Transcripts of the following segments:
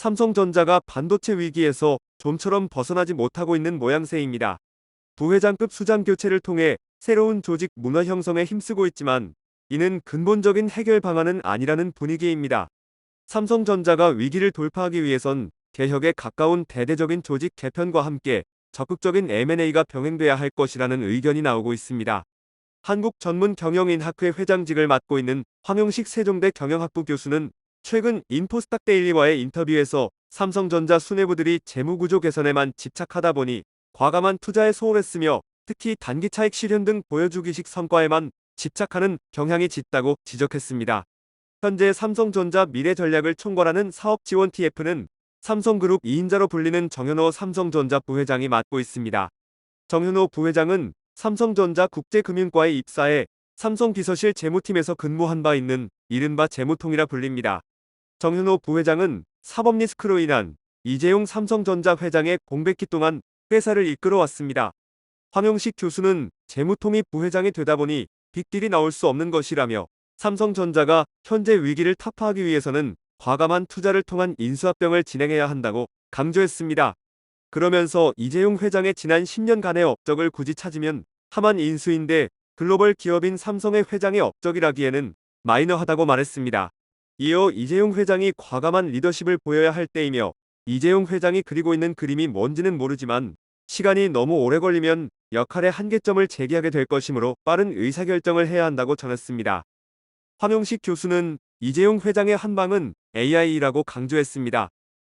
삼성전자가 반도체 위기에서 좀처럼 벗어나지 못하고 있는 모양새입니다. 부회장급 수장 교체를 통해 새로운 조직 문화 형성에 힘쓰고 있지만 이는 근본적인 해결 방안은 아니라는 분위기입니다. 삼성전자가 위기를 돌파하기 위해선 개혁에 가까운 대대적인 조직 개편과 함께 적극적인 M&A가 병행돼야 할 것이라는 의견이 나오고 있습니다. 한국전문경영인학회 회장직을 맡고 있는 황용식 세종대 경영학부 교수는 최근 인포스탁 데일리와의 인터뷰에서 삼성전자 수뇌부들이 재무구조 개선에만 집착하다 보니 과감한 투자에 소홀했으며 특히 단기 차익 실현 등 보여주기식 성과에만 집착하는 경향이 짙다고 지적했습니다. 현재 삼성전자 미래 전략을 총괄하는 사업 지원 TF는 삼성그룹 2인자로 불리는 정현호 삼성전자 부회장이 맡고 있습니다. 정현호 부회장은 삼성전자 국제금융과에 입사해 삼성 비서실 재무팀에서 근무한 바 있는 이른바 재무통이라 불립니다. 정현호 부회장은 사법 리스크로 인한 이재용 삼성전자 회장의 공백기 동안 회사를 이끌어왔습니다. 황영식 교수는 재무통이 부회장이 되다 보니 빅딜이 나올 수 없는 것이라며 삼성전자가 현재 위기를 타파하기 위해서는 과감한 투자를 통한 인수합병을 진행해야 한다고 강조했습니다. 그러면서 이재용 회장의 지난 10년간의 업적을 굳이 찾으면 하만 인수인데 글로벌 기업인 삼성의 회장의 업적이라기에는 마이너하다고 말했습니다. 이어 이재용 회장이 과감한 리더십을 보여야 할 때이며 이재용 회장이 그리고 있는 그림이 뭔지는 모르지만 시간이 너무 오래 걸리면 역할의 한계점을 제기하게 될 것이므로 빠른 의사결정을 해야 한다고 전했습니다. 황용식 교수는 이재용 회장의 한방은 AI라고 강조했습니다.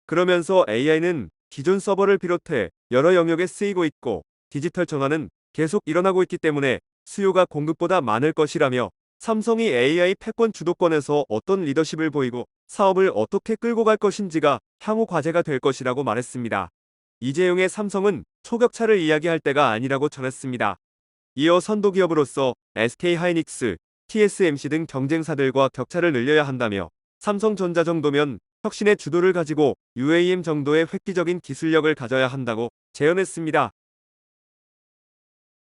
그러면서 AI는 기존 서버를 비롯해 여러 영역에 쓰이고 있고 디지털 전환은 계속 일어나고 있기 때문에 수요가 공급보다 많을 것이라며 삼성이 AI 패권 주도권에서 어떤 리더십을 보이고 사업을 어떻게 끌고 갈 것인지가 향후 과제가 될 것이라고 말했습니다. 이재용의 삼성은 초격차를 이야기할 때가 아니라고 전했습니다. 이어 선도기업으로서 SK하이닉스, TSMC 등 경쟁사들과 격차를 늘려야 한다며 삼성전자 정도면 혁신의 주도를 가지고 UAM 정도의 획기적인 기술력을 가져야 한다고 제언했습니다.